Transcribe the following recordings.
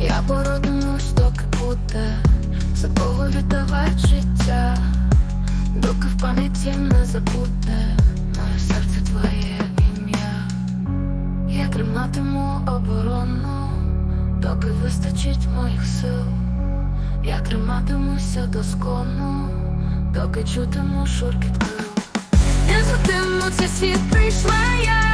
Я породну стоки буде, за кого віддавать життя, доки в пам'яті не забуде моє серце твоє ім'я. Я триматиму оборону, доки вистачить моїх сил. Я триматимуся доскону, доки чутиму шуркіт крил. Не затиму цей світ прийшла я.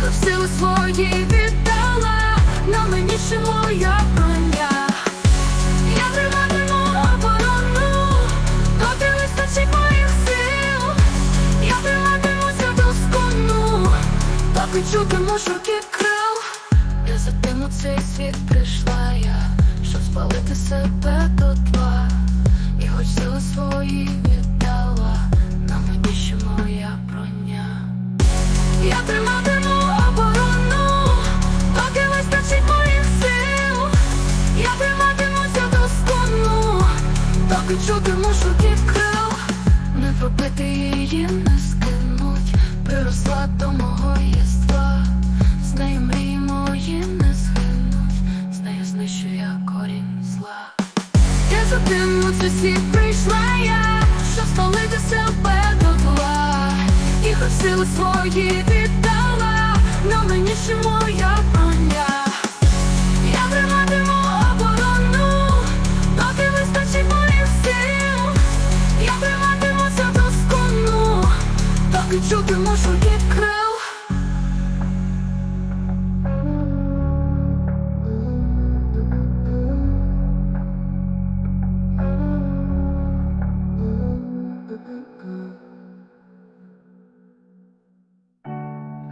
Хоч сили свої віддала, на мені ще моя броня. Я триматиму оборону, доки вистачить моїх сил. Я триматимуся до скону, доки чутиму шуркіт крил. Я затиму цей світ прийшла я, щоб спалити себе до тла. І хоч сили свої віддала, на мені ще моя броня. Я триматиму доки чутиму шуків крил. Не пробити її не скинуть, приросла до мого єства. З нею мрії мої не згинуть, з нею знищу я корінь зла. Я за тим у світ прийшла я, щоб спалити себе до зла. І хоч свої віддала, на мені ще моя доки чутиму крил.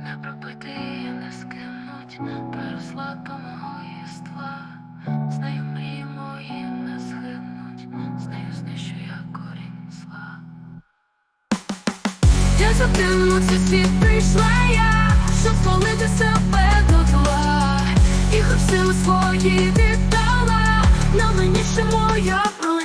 Не пробити не скинуть, приросла до Тим цей світ прийшла я, щоб спалити себе до тла І хоч сили свої віддала, на мені ще моя броня.